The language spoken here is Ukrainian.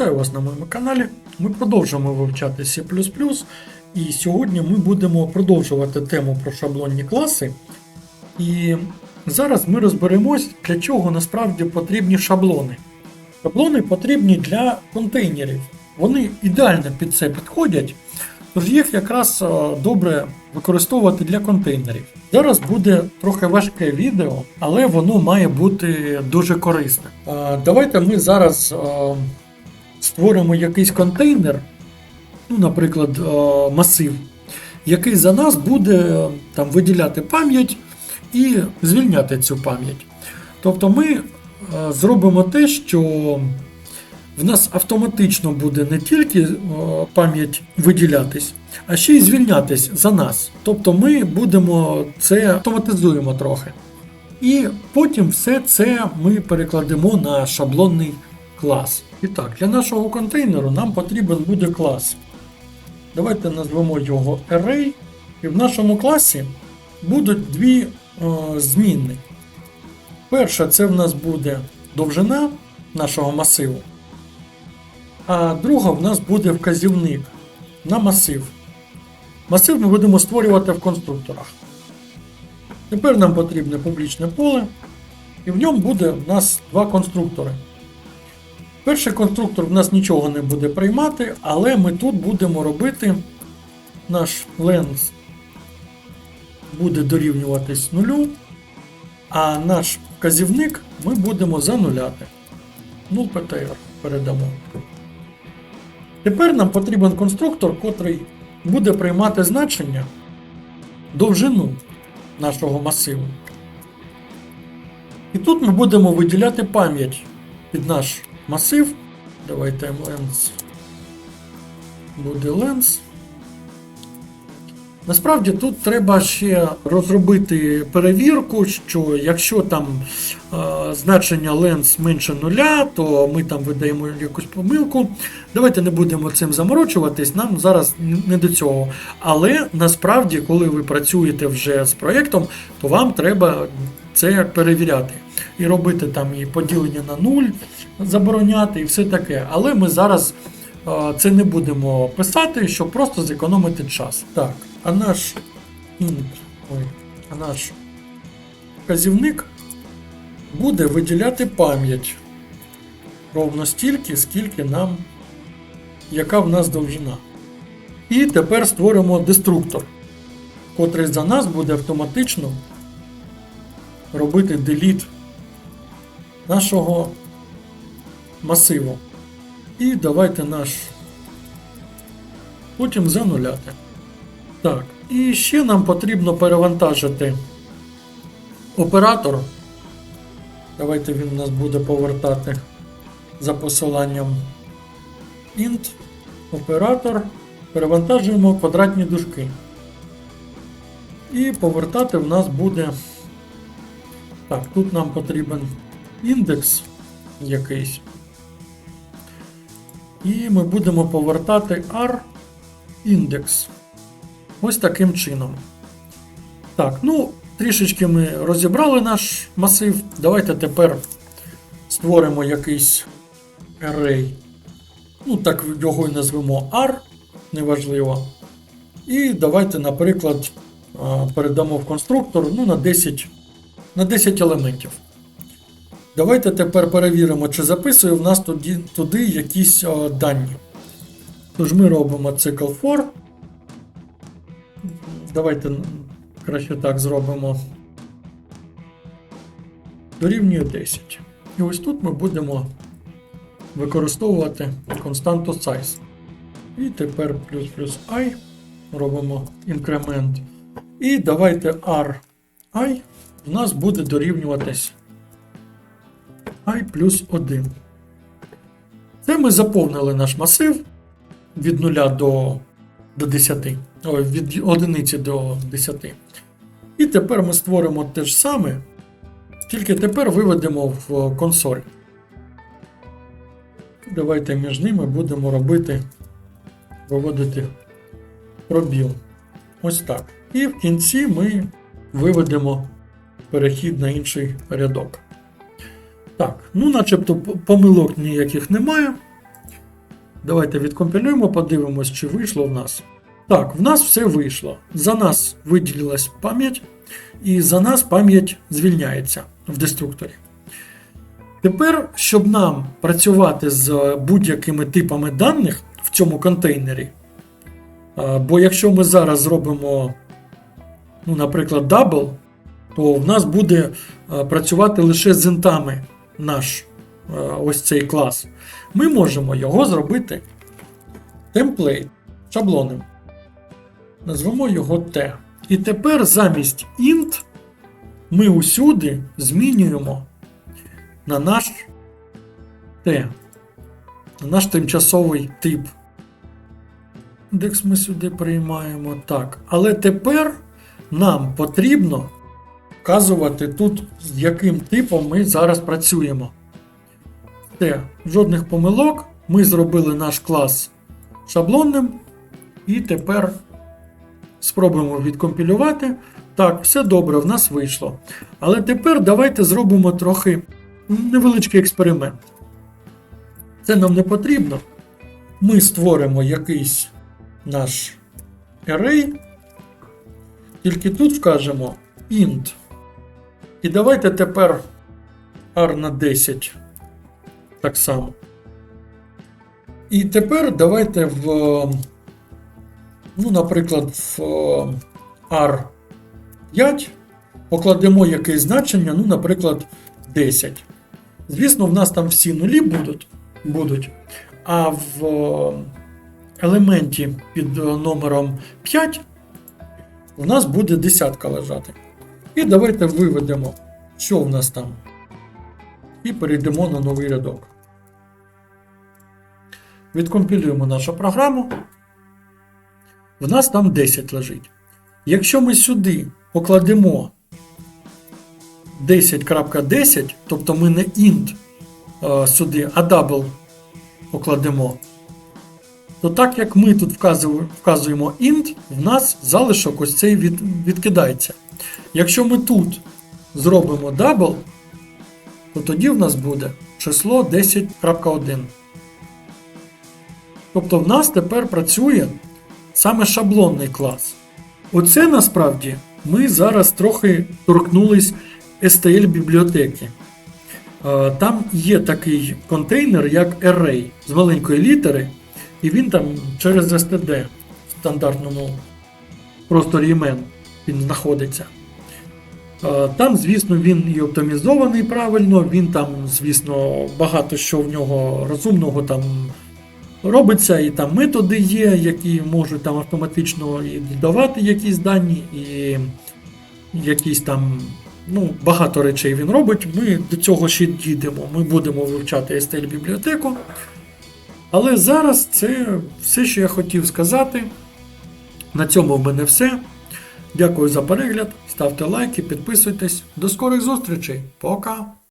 Вітаю вас на моєму каналі. Ми продовжуємо вивчати C. І сьогодні ми будемо продовжувати тему про шаблонні класи. І зараз ми розберемось, для чого насправді потрібні шаблони. Шаблони потрібні для контейнерів. Вони ідеально під це підходять, тож їх якраз е, добре використовувати для контейнерів. Зараз буде трохи важке відео, але воно має бути дуже корисне. Е, Давайте ми зараз е, створимо якийсь контейнер, ну, наприклад, е, масив, який за нас буде е, там, виділяти пам'ять і звільняти цю пам'ять. Тобто ми е, зробимо те, що в нас автоматично буде не тільки пам'ять виділятись, а ще й звільнятись за нас. Тобто ми будемо це автоматизуємо трохи. І потім все це ми перекладемо на шаблонний клас. І так, для нашого контейнеру нам потрібен буде клас. Давайте назвемо його Array. І в нашому класі будуть дві е, змінни. Перша це в нас буде довжина нашого масиву. А друга в нас буде вказівник на масив. Масив ми будемо створювати в конструкторах. Тепер нам потрібне публічне поле, і в ньому буде в нас два конструктори. Перший конструктор в нас нічого не буде приймати, але ми тут будемо робити наш ленс буде дорівнюватись нулю, а наш вказівник ми будемо зануляти. 0 PTR передамо. Тепер нам потрібен конструктор, котрий буде приймати значення довжину нашого масиву. І тут ми будемо виділяти пам'ять під наш масив. Давайте lens буде lens. Насправді тут треба ще розробити перевірку, що якщо там е, значення lens менше нуля, то ми там видаємо якусь помилку. Давайте не будемо цим заморочуватись, нам зараз не до цього. Але насправді, коли ви працюєте вже з проєктом, то вам треба це перевіряти. І робити там і поділення на нуль, забороняти, і все таке. Але ми зараз е, це не будемо писати, щоб просто зекономити час. Так, а наш int, ой, а наш вказівник буде виділяти пам'ять ровно стільки, скільки нам, яка в нас довжина. І тепер створимо деструктор, котрий за нас буде автоматично робити деліт нашого масиву. І давайте наш потім зануляти. Так, і ще нам потрібно перевантажити оператор. Давайте він у нас буде повертати за посиланням int, оператор. Перевантажуємо квадратні дужки. І повертати в нас буде. Так, тут нам потрібен індекс якийсь. І ми будемо повертати R індекс. Ось таким чином. Так, ну, трішечки ми розібрали наш масив. Давайте тепер створимо якийсь array. Ну, так його і назвемо R, неважливо. І давайте, наприклад, передамо в конструктор ну, на 10 на 10 елементів. Давайте тепер перевіримо, чи записує в нас туди, туди якісь о, дані. Тож ми робимо цикл for. Давайте краще так зробимо. Дорівнює 10. І ось тут ми будемо використовувати константу size. І тепер плюс плюс і робимо інкремент. І давайте r i у нас буде дорівнюватись i плюс 1. Це ми заповнили наш масив від 0 до, до 10. Ой, від 1 до 10. І тепер ми створимо те ж саме, тільки тепер виведемо в консоль. Давайте між ними будемо робити, виводити пробіл. Ось так. І в кінці ми виведемо перехід на інший рядок. Так, ну начебто помилок ніяких немає. Давайте відкомпілюємо, подивимось, чи вийшло в нас. Так, в нас все вийшло. За нас виділилась пам'ять, і за нас пам'ять звільняється в деструкторі. Тепер, щоб нам працювати з будь-якими типами даних в цьому контейнері, бо якщо ми зараз зробимо, ну, наприклад, double, то в нас буде працювати лише з інтами наш ось цей клас. Ми можемо його зробити темплейт шаблонним. Назвемо його T. І тепер замість int ми усюди змінюємо на наш T, на наш тимчасовий тип. Індекс ми сюди приймаємо так. Але тепер нам потрібно вказувати тут, з яким типом ми зараз працюємо. Те, жодних помилок. Ми зробили наш клас шаблонним. І тепер спробуємо відкомпілювати. Так, все добре, в нас вийшло. Але тепер давайте зробимо трохи невеличкий експеримент. Це нам не потрібно. Ми створимо якийсь наш array, тільки тут вкажемо int. І давайте тепер r на 10 так само. І тепер давайте в, ну, наприклад, в R5 покладемо якесь значення, ну, наприклад, 10. Звісно, в нас там всі нулі будуть, будуть а в елементі під номером 5 у нас буде десятка лежати. І давайте виведемо, що в нас там. І перейдемо на новий рядок. Відкомпілюємо нашу програму. В нас там 10 лежить. Якщо ми сюди покладемо 10.10, тобто ми не int е, сюди, а double покладемо, то так як ми тут вказуємо, вказуємо int, в нас залишок ось цей відкидається. Якщо ми тут зробимо double, то тоді в нас буде число 10.1. Тобто в нас тепер працює саме шаблонний клас. Оце насправді ми зараз трохи торкнулись STL бібліотеки. Е, Там є такий контейнер, як Array з маленької літери, і він там через STD в стандартному просторі імен він знаходиться. Е, Там, звісно, він і оптимізований правильно, він там, звісно, багато що в нього розумного там робиться, і там методи є, які можуть там автоматично і додавати якісь дані, і якісь там. Ну, багато речей він робить. Ми до цього ще дійдемо. Ми будемо вивчати STL бібліотеку. Але зараз це все, що я хотів сказати. На цьому в мене все. Дякую за перегляд. Ставте лайки, підписуйтесь. До скорих зустрічей. Пока!